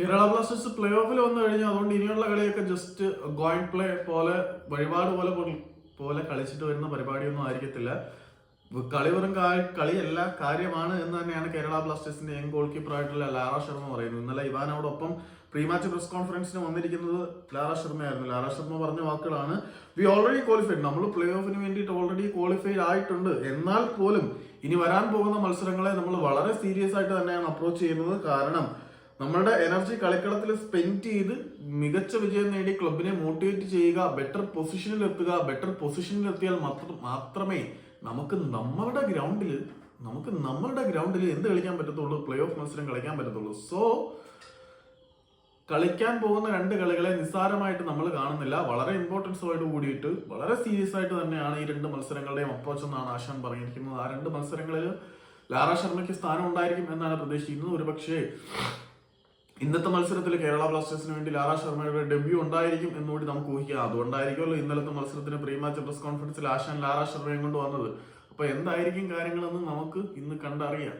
Kerala Blasters play ഓഫിൽ വന്നു കഴിഞ്ഞാൽ അതുകൊണ്ട് ഇനിയുള്ള കളിയൊക്കെ ജസ്റ്റ് ഗോയിങ് പ്ലേ പോലെ വഴിപാട് പോലെ പോലെ കളിച്ചിട്ട് വരുന്ന പരിപാടിയൊന്നും ആയിരിക്കത്തില്ല. കളി വെറും കളിയല്ല കാര്യമാണ് എന്ന് തന്നെയാണ് കേരള ബ്ലാസ്റ്റേഴ്സിന്റെ യങ് ഗോൾ കീപ്പറായിട്ടുള്ള ലാറ ശർമ്മ പറയുന്നത്. ഇന്നലെ ഇവാനോടൊപ്പം പ്രീ മാച്ച് പ്രസ് കോൺഫറൻസിന് വന്നിരിക്കുന്നത് ലാറ ശർമ്മയായിരുന്നു. ലാറ ശർമ്മ പറഞ്ഞ വാക്കുകളാണ് വി ഓൾറെഡി ക്വാളിഫൈഡ് നമ്മൾ പ്ലേ ഓഫിന് വേണ്ടിയിട്ട് ഓൾറെഡി ക്വാളിഫൈഡ് ആയിട്ടുണ്ട്. എന്നാൽ പോലും ഇനി വരാൻ പോകുന്ന മത്സരങ്ങളെ നമ്മൾ വളരെ സീരിയസ് ആയിട്ട് തന്നെയാണ് അപ്രോച്ച് ചെയ്യുന്നത്. കാരണം നമ്മളുടെ എനർജി കളിക്കളത്തിൽ സ്പെൻഡ് ചെയ്ത് മികച്ച വിജയം നേടി ക്ലബിനെ മോട്ടിവേറ്റ് ചെയ്യുക ബെറ്റർ പൊസിഷനിൽ എത്തുക ബെറ്റർ പൊസിഷനിൽ എത്തിയാൽ മാത്രം മാത്രമേ നമുക്ക് നമ്മളുടെ ഗ്രൗണ്ടിൽ നമുക്ക് നമ്മളുടെ ഗ്രൗണ്ടിൽ എന്ത് കളിക്കാൻ പറ്റത്തുള്ളൂ? പ്ലേ ഓഫ് മത്സരം കളിക്കാൻ പറ്റത്തുള്ളൂ. സോ കളിക്കാൻ പോകുന്ന രണ്ട് കളികളെ നിസ്സാരമായിട്ട് നമ്മൾ കാണുന്നില്ല. വളരെ ഇമ്പോർട്ടൻസോട് കൂടിയിട്ട് വളരെ സീരിയസ് ആയിട്ട് തന്നെയാണ് ഈ രണ്ട് മത്സരങ്ങളുടെയും അപ്രോച്ച് എന്നാണ് ആശാൻ പറഞ്ഞിരിക്കുന്നത്. ആ രണ്ട് മത്സരങ്ങളിൽ ലാറ ശർമ്മയ്ക്ക് സ്ഥാനം ഉണ്ടായിരിക്കും എന്നാണ് പ്രതീക്ഷിക്കുന്നത്. ഒരുപക്ഷേ ഇന്നത്തെ മത്സരത്തിൽ കേരള ബ്ലാസ്റ്റേഴ്സിന് വേണ്ടി ലാറ ശർമ്മയുടെ ഡെബ്യൂ ഉണ്ടായിരിക്കും എന്നുകൂടി നമുക്ക് ഊഹിക്കാം. അതുകൊണ്ടായിരിക്കുമല്ലോ ഇന്നലത്തെ മത്സരത്തിന് പ്രീ മാച്ച് പ്രസ് കോൺഫറൻസിൽ ആശാൻ ലാറ ശർമ്മയും കൊണ്ട് വന്നത്. അപ്പൊ എന്തായിരിക്കും കാര്യങ്ങളെന്ന് നമുക്ക് ഇന്ന് കണ്ടറിയാം.